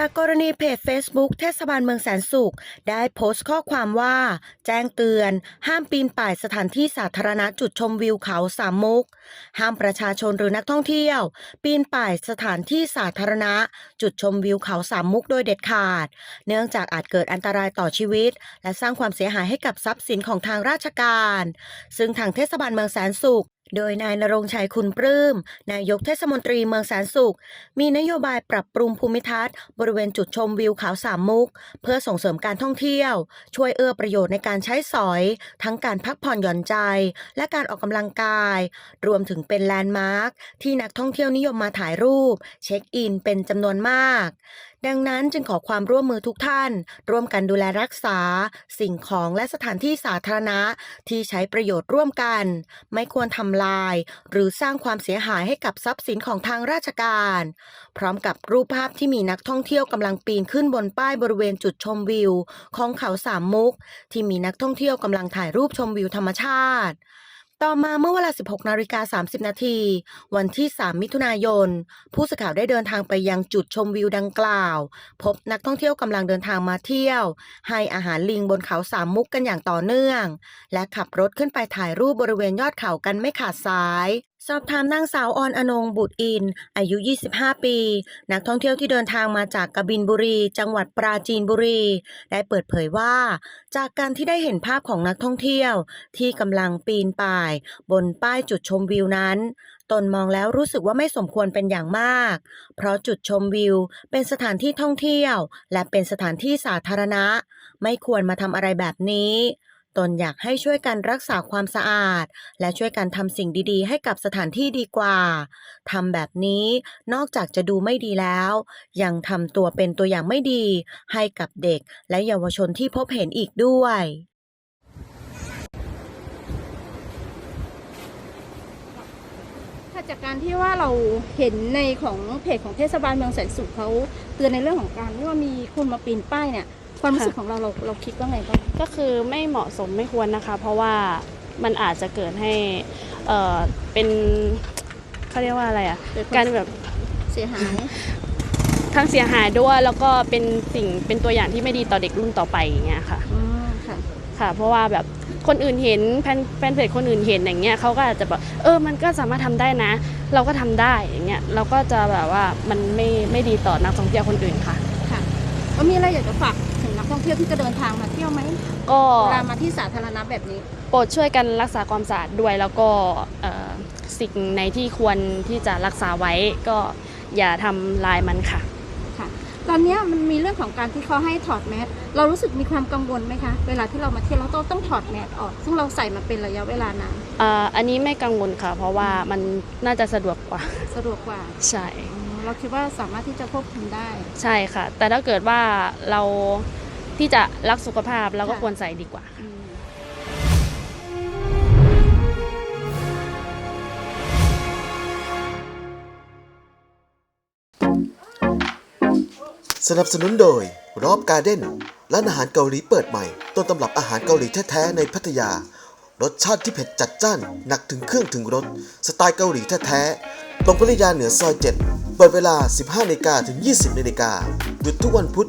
จากกรณีเพจ Facebook เทศบาลเมืองแสนสุข ได้โพสต์ข้อความว่า แจ้งเตือน ห้ามปีนป่ายสถานที่สาธารณะจุดชมวิวเขาสามมุก ห้ามประชาชนหรือนักท่องเที่ยว ปีนป่ายสถานที่สาธารณะ จุดชมวิวเขาสามมุกโดยเด็ดขาด เนื่องจากอาจเกิดอันตรายต่อชีวิต และสร้างความเสียหายให้กับทรัพย์สินของทางราชการ ซึ่งทางเทศบาลเมืองแสนสุข โดยนายนรงชัยคุณปลื้ม นายกเทศมนตรีเมืองแสนสุข มีนโยบายปรับปรุงภูมิทัศน์บริเวณจุดชมวิวเขาสามมุก เพื่อส่งเสริมการท่องเที่ยว ช่วยเอื้อประโยชน์ในการใช้สอย ทั้งการพักผ่อนหย่อนใจ และการออกกำลังกาย รวมถึงเป็นแลนด์มาร์คที่นักท่องเที่ยวนิยมมาถ่ายรูป เช็คอินเป็นจำนวนมาก ดังนั้นจึงขอความร่วมมือทุกท่าน ร่วมกันดูแลรักษา สิ่งของและสถานที่สาธารณะ ที่ใช้ประโยชน์ร่วมกัน ไม่ควรทำลาย หรือสร้างความเสียหายให้กับทรัพย์สินของทางราชการ พร้อมกับรูปภาพที่มีนักท่องเที่ยวกำลังปีนขึ้นบนป้ายบริเวณจุดชมวิว ของเขาสามมุก ที่มีนักท่องเที่ยวกำลังถ่ายรูปชมวิวธรรมชาติ ต่อมาเมื่อเวลา 16 นาฬิกา 30 นาที วันที่ 3 มิถุนายน ผู้สื่อข่าวได้เดินทางไปยังจุดชมวิวดังกล่าว พบนักท่องเที่ยวกำลังเดินทางมาเที่ยว ให้อาหารลิงบนเขาสามมุกกันอย่างต่อเนื่อง และขับรถขึ้นไปถ่ายรูปบริเวณยอดเขากันไม่ขาดสาย สอบถามนางสาวออนอนงบุตรอิน อายุ 25 ปี นักท่องเที่ยวที่เดินทางมาจากกบินบุรี จังหวัดปราจีนบุรี ได้เปิดเผยว่า จากการที่ได้เห็นภาพของนักท่องเที่ยว ที่กำลังปีนป่าย บนป้ายจุดชมวิวนั้น ตนมองแล้วรู้สึกว่าไม่สมควรเป็นอย่างมาก เพราะจุดชมวิว เป็นสถานที่ท่องเที่ยว และเป็นสถานที่สาธารณะ ไม่ควรมาทำอะไรแบบนี้ ตนอยากให้ช่วยกันรักษาความสะอาด และช่วยกันทำสิ่งดีๆ ให้กับสถานที่ดีกว่าทำแบบนี้นอกจากจะดูไม่ดีแล้ว ยังทำตัวเป็นตัวอย่างไม่ดี ให้กับเด็กและเยาวชนที่พบเห็นอีกด้วยจากการที่ว่าเราเห็นในของเพจของเทศบาลเมืองแสนสุขเขาเตือนในเรื่องของการที่ว่ามีคนมาปีนป้ายเนี่ย ความรู้สึกของเราเราเราคิดว่าไงบ้างก็คือไม่เหมาะสมไม่ควรนะคะ เพราะว่ามันอาจจะเกิดให้เอ่อเป็นเขาเรียกว่าอะไรอะเกิดความการแบบเสียหายทั้งเสียหายด้วยแล้วก็เป็นสิ่งเป็นตัวอย่างที่ไม่ดีต่อเด็กรุ่นต่อไปอย่างเงี้ยค่ะอ๋อค่ะค่ะ เพราะว่าแบบคนอื่นเห็นแฟนแฟนเพจคนอื่นเห็นอย่างเงี้ยเขาก็อาจจะแบบเออมันก็สามารถทำได้นะ เราก็ทำได้อย่างเงี้ยเราก็จะแบบว่ามันไม่ไม่ดีต่อนักท่องเที่ยวคนอื่นค่ะค่ะแล้วมีอะไรอยากจะฝากถึงนัก ท่องเที่ยวที่จะเดินทางมาเที่ยวไหมก็เวลามาที่สาธารณะแบบนี้ โปรดช่วยกันรักษาความสะอาดด้วยแล้วก็เอ่อสิ่งในที่ควรที่จะรักษาไว้ก็อย่าทำลายมันค่ะค่ะ ตอนเนี้ยมันมีเรื่องของการที่เขาให้ถอดแมสเรารู้สึกมีความกังวลไหมคะ เวลาที่เรามาเที่ยวเราต้องต้องถอดแมสออก ซึ่งเราใส่มาเป็นระยะเวลานานเอ่ออันนี้ไม่กังวลค่ะ เพราะว่ามันน่าจะสะดวกกว่า สะดวกกว่า ใช่อ๋อเราคิดว่าสามารถที่จะควบคุมได้ ใช่ค่ะ แต่ถ้าเกิดว่าเรา ที่จะรักสุขภาพเราก็ค่ะควรใส่ดีกว่าอืมสนับสนุนโดยรอบการ์เด้นร้านอาหารเกาหลีเปิดใหม่ ต้นตำรับอาหารเกาหลีแท้ๆในพัทยา รสชาติที่เผ็ดจัดจ้าน หนักถึงเครื่องถึงรสสไตล์เกาหลีแท้ๆตรงพัทยาเหนือซอย 7 เปิดเวลา 15นาฬิกาถึง 20นาฬิกาหยุดทุกวันพุธ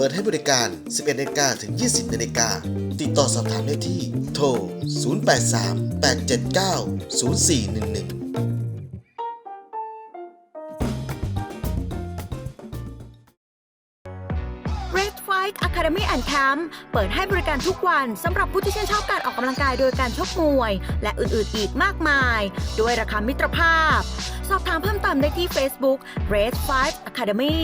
เปิดให้บริการ 11นาฬิกาถึง 20นาฬิกา ติดต่อสอบถามได้ที่ โทร 083 879 0411 Red Five Academy and Camp เปิดให้บริการทุกวันสำหรับผู้ที่ชื่นชอบการออกกำลังกายโดยการชกมวย และอื่นๆอีกมากมาย ด้วยราคามิตรภาพ สอบถามเพิ่มเติมได้ที่ Facebook Red Fight Academy